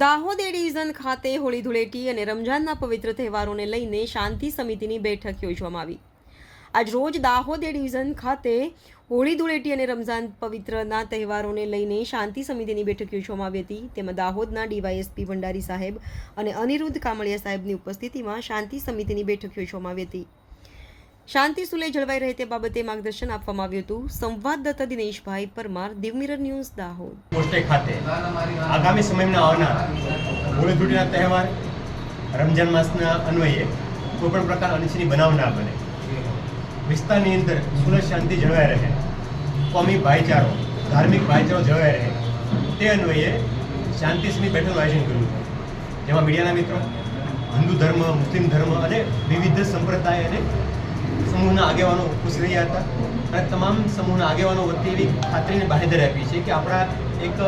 દાહોદ એ division ખાતે હોળી ધૂળેટી અને રમઝાનના પવિત્ર તહેવારોને લઈને શાંતિ સમિતિની બેઠક યોજવામાં આવી. આજ રોજ દાહોદ ડિવિઝન ખાતે હોળી ધૂળેટી અને રમઝાન પવિત્રના તહેવારોને લઈને શાંતિ સમિતિની બેઠક યોજવામાં આવી હતી. તેમાં દાહોદના ડીવાયએસપી ભંડારી સાહેબ અને અનિરુદ્ધ કામળિયા સાહેબની ઉપસ્થિતિમાં શાંતિ સમિતિની બેઠક યોજવામાં આવી હતી. શાંતિ સુલે જળવાઈ રહે તે બાબતે માર્ગદર્શન આપવામાં આવ્યું હતું. સંવાદદાતા દિનેશભાઈ પરમાર દિવ મિરર ન્યૂઝ દાહોદ. પોસ્ટે ખાતે આગામી સમયમાં આવનાર હોળી ધૂળીના તહેવાર, રમજાન માસના અન્વયે કોઈપણ પ્રકાર અનિચ્છનીય બનાવ ના બને. વિસ્તારની અંદર સુરત શાંતિ જળવાઈ રહે, કોમી ભાઈચારો, ધાર્મિક ભાઈચારો જળવાઈ રહે. તે અન્વયે શાંતિ સમિતિ બેઠકનું આયોજન કર્યું. છે જેમાં મીડિયાના મિત્રો, હિન્દુ ધર્મ, મુસ્લિમ ધર્મ અને વિવિધ સંપ્રદાય અને સમૂહના આગેવાનો ખુશ રહ્યા હતા. અને તમામ સમૂહના આગેવાનો વતી એવી ખાતરીને બાહેધરી આપી છે કે આપણા એક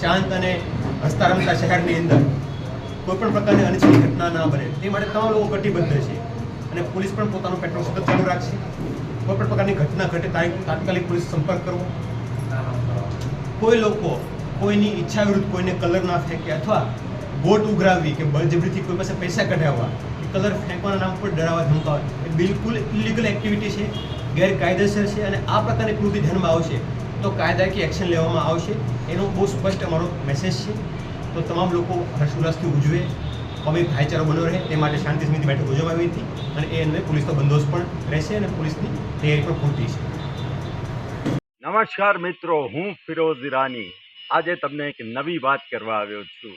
શાંત અને હસતા રમતા શહેરની અંદર કોઈપણ પ્રકારની અનિચ્છનીય ઘટના ના બને. તે માટે તમામ લોકો કટિબદ્ધ છે. અને પોલીસ પણ પોતાનું પેટ્રોલ સતત ચાલુ રાખશે. કોઈપણ પ્રકારની ઘટના ઘટે તાત્કાલિક પોલીસ સંપર્ક કરવો. કોઈ લોકો કોઈની ઈચ્છા વિરુદ્ધ કોઈને કલર ના ફેંકે અથવા બોટ ઉઘરાવવી કે બળજબરીથી કોઈ પાસે પૈસા કઢાવવા કે કલર ફેંકવાના નામ પર ડરાવવા ધમકાવવા એ બિલકુલ ઇલીગલ એક્ટિવિટી છે, ગેરકાયદેસર છે અને આ પ્રકારની કૃતિ ધ્યાનમાં આવશે તો કાયદાકીય એક્શન લેવામાં આવશે. એનો બહુ સ્પષ્ટ અમારો મેસેજ છે. તો તમામ લોકો હર્ષોલ્લાસથી ઉજવે, અમે ભાઈચારો બનો રહે, તે માટે શાંતિ સમિતિ બેઠક ઉજવવામાં આવી હતી અને એ અન્વયે પોલીસનો બંદોબસ્ત પણ રહેશે અને પોલીસની તૈયારી પણ પૂરતી છે. નમસ્કાર મિત્રો, હું ફિરોઝ ઈરાની. આજે તમને એક નવી વાત કરવા આવ્યો છું.